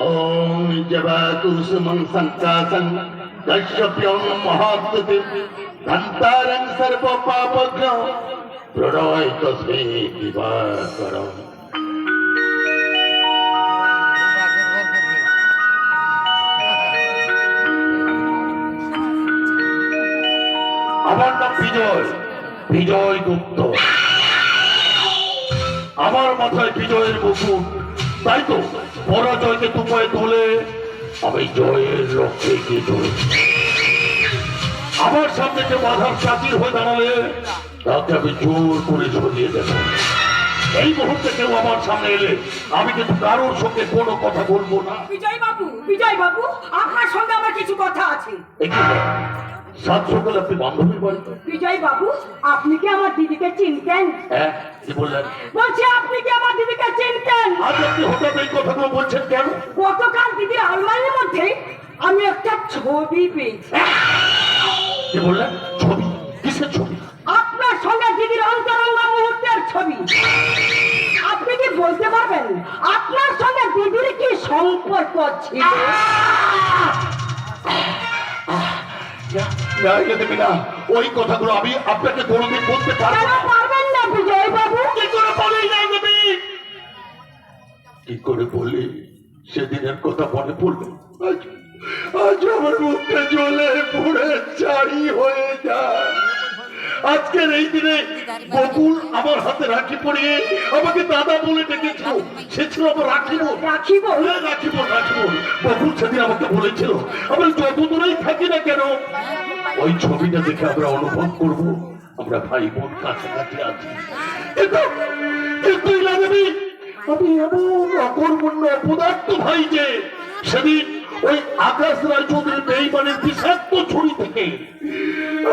ॐ जवाकुसुमं सङ्कासं कश्यप्यं महात्मते धन्तारं सर्वपापघ्नं प्रणय तस्मै दिवाकरम् আমার নাম বিজয় বিজয় গুপ্ত আমার মাথায় বিজয়ের মুকুট তাই তো পরাজয়কে তুপায় তুলে আমি জয়ের লক্ষ্যে গিয়ে চলেছি। আমার সামনে যে বাধার চাকির হয়ে দাঁড়ালে তাকে আমি জোর করে সরিয়ে দেব। এই মুহূর্তে কেউ আমার সামনে এলে আমি কিন্তু কারোর সঙ্গে কোনো কথা বলব না। বিজয় বাবু বিজয় বাবু আপনার সঙ্গে আমার কিছু কথা আছে। সাত সকালে আপনি বান্ধবীর বাড়িতে? বিজয় বাবু আপনি কি আমার দিদিকে চিনতেন? হ্যাঁ কি বললেন? বলছি আপনি কি আমার দিদিকে চিনতেন? আজ আপনি হঠাৎ এই কথাগুলো বলছেন কেন? গতকাল দিদির আলমারির মধ্যে আমি একটা ছবি পেয়েছি। কি বললেন? ছবি? কিসের ছবি? আপনার সঙ্গে দিদির অন্তরঙ্গ মুহূর্তের ছবি। আপনি কি বলতে পারবেন? আপনার সঙ্গে দিদির কি সম্পর্ক ছিল? দেবে না ওই কথাগুলো আমি আপনাকে কোনোদিন বলতে পারব না। পারবেন না বিজয় বাবু কি করে বলি কি করে বলি? সেদিনের কথা মনে পড়ল। আজ আজ আমার মুখটা জলে পুড়ে চারি হয়ে যায়। আজকের এই দিনে বকুল আমার হাতে রাখি পরিয়ে আমাকে দাদা বলে ডেকেছিল। সে ছিল আমার রাখিব। রাখিব? হ্যাঁ, রাখিব রাখিব। বকুল সেদিন আমাকে বলেছিল আমরা যত দূরেই থাকি না কেন ওই ছবিটা দেখে আমরা অনুভব করব। আমরা ভাই বোন কাছাকাছি আছি। কিন্তু কিন্তু ইলাদেবী আমি এমন অকর্মণ্য অপদার্থ ভাই যে সেদিন ওই আকাশ রায় চৌধুরীর বেইমানের বিষাক্ত ছুরি থেকে।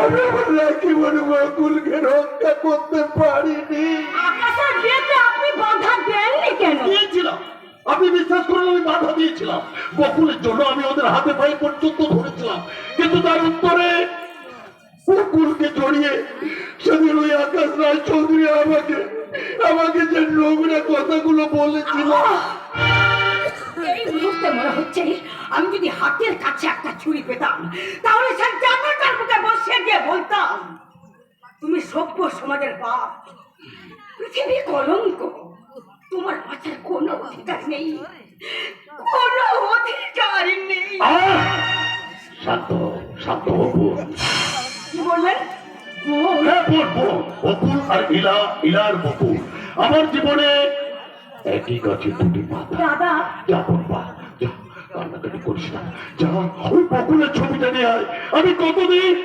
আমি আমার রাখি বলে বকুলকে রক্ষা করতে পারিনি। আকাশের বিয়েতে আপনি বাধা দেননি কেন? দিয়েছিলাম। আপনি বিশ্বাস করুন আমি বাধা দিয়েছিলাম। বকুলের জন্য আমি ওদের হাতে পায়ে পর্যন্ত ধরেছিলাম। কিন্তু তার উত্তরে বকুলকে জড়িয়ে সেদিন ওই আকাশ রায় চৌধুরী আমাকে আমাকে যে নোংরা কথাগুলো বলেছিল। এই মুহূর্তে মনে হচ্ছে আমি যদি হাতের কাছে একটা ছুরি পেতাম তাহলে সে জান্নাতের বুকে বসে গিয়ে বলতাম তুমি সভ্য সমাজের বাপ। পৃথিবী কলঙ্ক। তোমার বাঁচার কোনো অধিকার নেই। কোনো অধিকার নেই। শান্ত শান্ত হবু কি বললেন? হ্যাঁ বোন বোন বকুল আর ইলা ইলার বকুল। আমার জীবনে একই গাছে দুটি পাতা। দাদা। যা করবা যা কান্নাকাটি করিস না। যা ওই বকুলের ছবিটা নিয়ে আয়। আমি কতদিন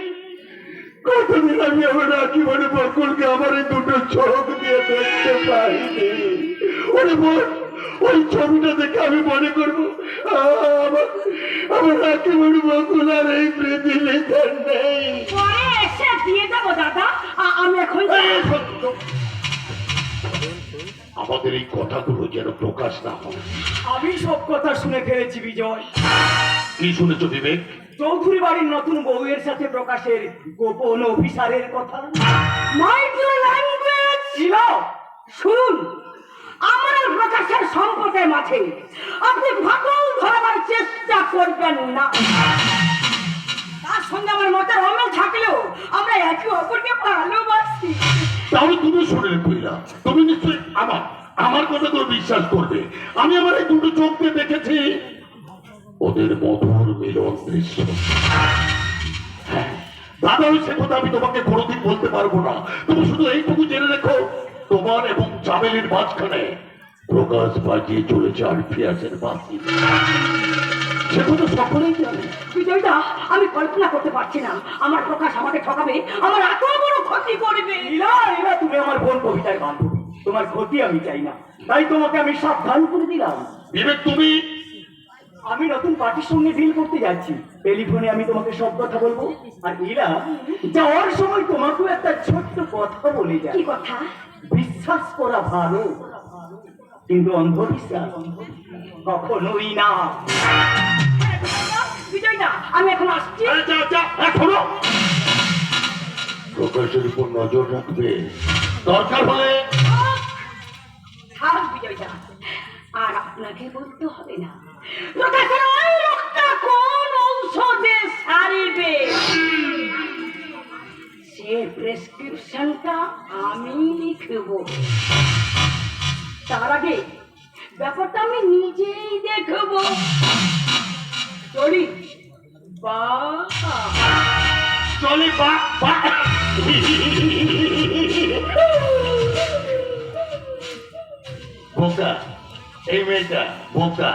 কতদিন আমি আমার রাখি মানে বকুলকে আমার এই দুটো চোখ দিয়ে দেখতে পাইনি। ওরে বোন ওই ছবিটা দেখে আমি মনে করব আমার আমার মানে বকুল আর এই পৃথিবীতে নেই। দিয়ে দেবো দাদা। আমি এখন। আমাদের এই কথাগুলো যেন প্রকাশ না হয়। আমি সব কথা শুনে ফেলেছি বিজয়। কি শুনেছো বিবেক? চৌধুরী বাড়ির নতুন বউয়ের সাথে প্রকাশের গোপন অভিসারের কথা। ইউর ল্যাঙ্গুয়েজ ছিল। শুনুন আমার প্রকাশের সম্পর্কের মাঝে আপনি ফাটল ধরাবার চেষ্টা করবেন না। তার সঙ্গে আমার মতের অমিল থাকলেও আমরা একে অপরকে ভালোবাসি। তাহলে তুমি শুনে কইলা তুমি নিশ্চয়ই আমার আমার কথাগুলো বিশ্বাস করবে। আমি আমার এই দুটো চোখ দিয়ে দেখেছি। ওদের মধুর মিলন দৃশ্য। হ্যাঁ, দাদা সে কথা আমি তোমাকে কোনোদিন বলতে পারব না। তুমি শুধু এইটুকু জেনে রেখো তোমার এবং চামেলির মাঝখানে প্রকাশ বাজিয়ে চলেছে আর ফিয়াসের বাসি সকলেই জানে। বিজয়টা আমি কল্পনা করতে পারছি না। আমার প্রকাশ আমাকে ঠকাবে আমার এত বড় ক্ষতি করবে। ইলা এরা তুমি আমার বোন কবিতার বান্ধবী। তোমার ক্ষতি আমি চাই না। তাই তোমাকে আমি সাবধান করে দিলাম। বিবেক তুমি? আমি নতুন পার্টির সঙ্গে ডিল করতে যাচ্ছি। টেলিফোনে আমি তোমাকে সব কথা বলব। আর ইরা যাওয়ার সময় তোমাকেও একটা ছোট্ট কথা বলে যায় কি কথা? বিশ্বাস করা ভালো। কিন্তু অন্ধবিশ্বাস। কখনোই না। বিজয়টা আমি এখন আসছি। আরে যা যা এখনও। প্রকাশের উপর নজর রাখবে। দরকার হলে আর আপনাকে বলতে হবে না। চলি বা। চলে বা বা। বোকা, এই মেয়েটা বোকা।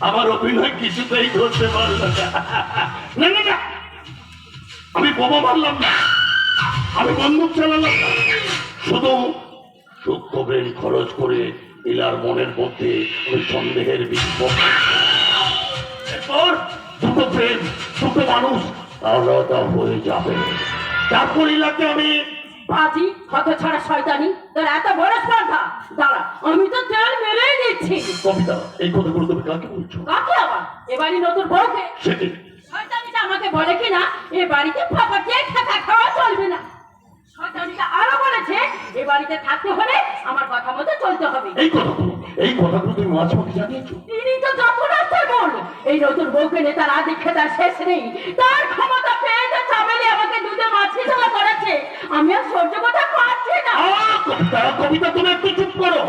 আমার অভিনয় কিছুতেই করতে পারল না। না আমি বোমা মারলাম না। আমি বন্দুক চালালাম না। শুধু সূক্ষ্ম ব্রেন খরচ করে ইলার মনের মধ্যে ওই সন্দেহের বপন। এরপর দুটো প্রেম দুটো মানুষ আলাদা হয়ে যাবে। তারপর ইলাকে আমি হত ছাড়া শয়তানি তোর এত বড় স্পর্ধা? দাঁড়া আমি তো তেল মেরেই দিচ্ছি। কবিতা এই কথাগুলো তুমি কাকে বলছো? কাকে আবার? এবারই নতুন বউকে? সেটি শয়তানিটা আমাকে বলে কিনা? এ বাড়িতে দিয়ে থাকা খাওয়া চলবে না। শয়তানিটা আরও বলেছে এ বাড়িতে থাকতে হলে আমার কথা মতো চলতে হবে। এই কথাগুলো এই কথাগুলো তুমি মাঝ মাঝে জানিয়েছো? তিনি তো এই নতুন বউকে নেতার আদি খেতার শেষ নেই। তার ক্ষমতা পেয়ে যে চামেলি আমাকে দুধে মাছি ঝোলা করেছে আমি আর সহ্য করতে পারছি না। কবিতা তুমি একটু চুপ করো।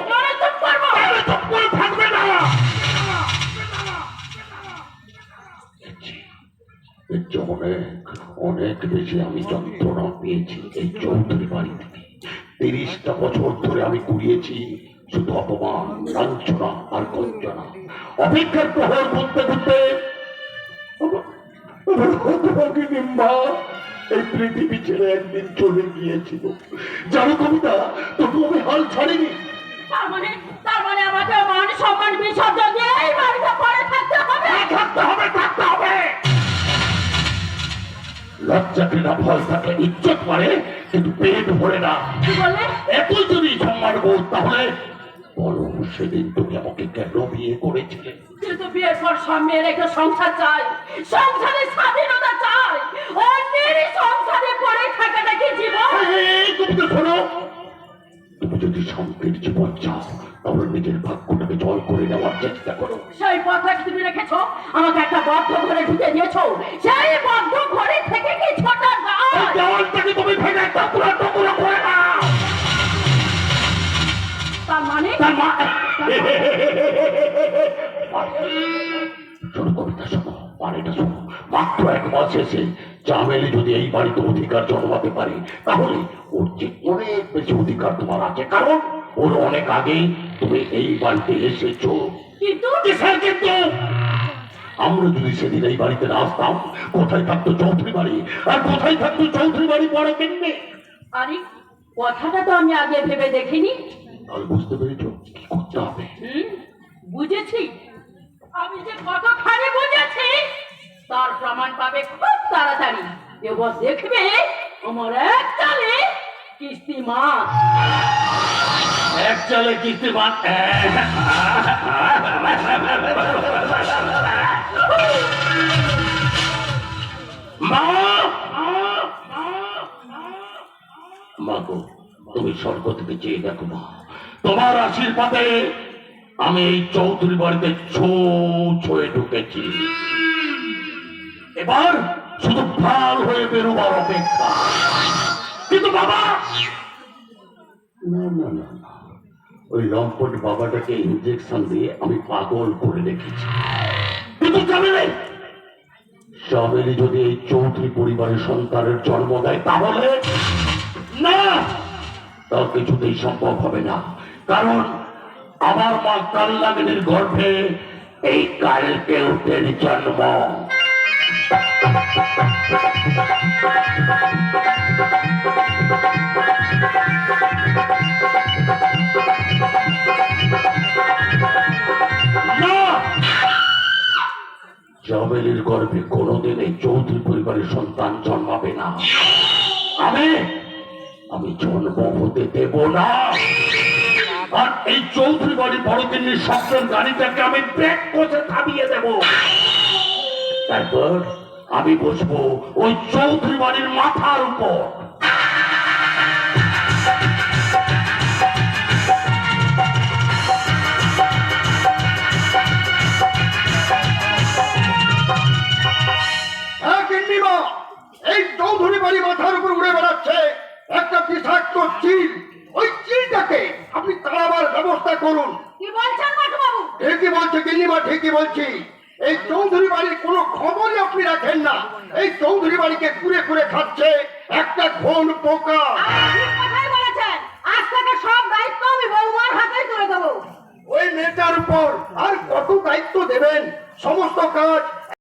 চুপ করব। চুপ করে থাকবে না? অনেক অনেক বেশি আমি যন্ত্রণা পেয়েছি এই চৌধুরী বাড়ি থেকে। তিরিশটা বছর ধরে আমি কুড়িয়েছি। শুধু অপমান লাঞ্ছনা আর গঞ্জনা অপেক্ষার প্রহর করতে করতে এই পৃথিবী ছেড়ে একদিন চলে গিয়েছিল। জানো কবিতা তবু আমি হাল ছাড়িনি। তার মানে তার মানে আমাকে মান সম্মান বিসর্জন দিয়ে এই বাড়িতে পড়ে থাকতে হবে? থাকতে হবে থাকতে হবে। লজ্জাকে না ভয় থাকলে ইজ্জত করে কিন্তু পেট ভরে না। কি বললে? এতই যদি সম্মান বোধ তাহলে বলো সেদিন তুমি আমাকে কেন বিয়ে করেছিলে? কিন্তু বিয়ের পর সব মেয়ের একটা সংসার চাই। সংসারের স্বাধীনতা চাই। অন্যেরই সংসারে পড়ে থাকাটা কি জীবন? তুমি তো শোনো। তুমি যদি শান্তির জীবন চাও তাহলে নিজের ভাগ্যটাকে জয় করে নেওয়ার চেষ্টা করো। সেই পথটা তুমি রেখেছো আমাকে একটা বদ্ধ ঘরে ঢুকে দিয়েছ। সেই বদ্ধ শোনো কবিতা শোনো বাড়িটা শোনো। মাত্র এক মাস এসে চামেলি যদি এই বাড়িতে অধিকার জন্মাতে পারে তাহলে ওর যে অনেক বেশি অধিকার তোমার আছে। কারণ ওর অনেক আগে তুমি এই বাড়িতে এসেছ। কিন্তু? কিন্তু? আমরা যদি সেদিন এই বাড়িতে না আসতাম কোথায় থাকতো চৌধুরী বাড়ি? আর কোথায় থাকতো চৌধুরী বাড়ি বড় কিনবে আরে কথাটা তো আমি আগে ভেবে দেখিনি। বুঝতে পেরেছ? করতে হবে বুঝেছি আমি যে কতখানি বুঝেছি তার প্রমাণ পাবে খুব তাড়াতাড়ি এবার দেখবে আমার এক চালে কিস্তি মা এক চালে কিস্তি মান মা মাগো তুমি স্বর্গ থেকে চেয়ে দেখো মা তোমার আশীর্বাদে আমি এই চৌধুরী বাড়িতে ছো ছয়ে ঢুকেছি। এবার শুধু ভালো হয়ে বেরোবার অপেক্ষা। কিন্তু বাবা! ওই লম্পট বাবাটাকে ইঞ্জেকশন দিয়ে আমি পাগল করে রেখেছি। কিন্তু জানেন সাবেরি যদি এই চৌধুরী পরিবারের সন্তানের জন্ম দেয় তাহলে না, তা কিছুতেই সম্ভব হবে না। কারণ আমার মা কাল্লাগিনীর গর্ভে এই কালকে উঠের জন্ম। জাবেলির গর্ভে কোনোদিন এই চৌধুরী পরিবারের সন্তান জন্মাবে না। আমি আমি জন্ম হতে দেব না। আর এই চৌধুরী বাড়ি বড়দিনের সপ্তম গাড়িটাকে আমি ব্রেক করে থামিয়ে দেব? তারপর আমি বসবো ওই চৌধুরী বাড়ির মাথার উপর। ঠিকই বলছি গিন্নিমা ঠিকই বলছি। এই চৌধুরী বাড়ির কোনো খবরই আপনি রাখেন না। এই চৌধুরী বাড়িকে ঘুরে ঘুরে খাচ্ছে একটা পোকা। ওই মেয়েটার উপর আর কত দায়িত্ব দেবেন? সমস্ত কাজ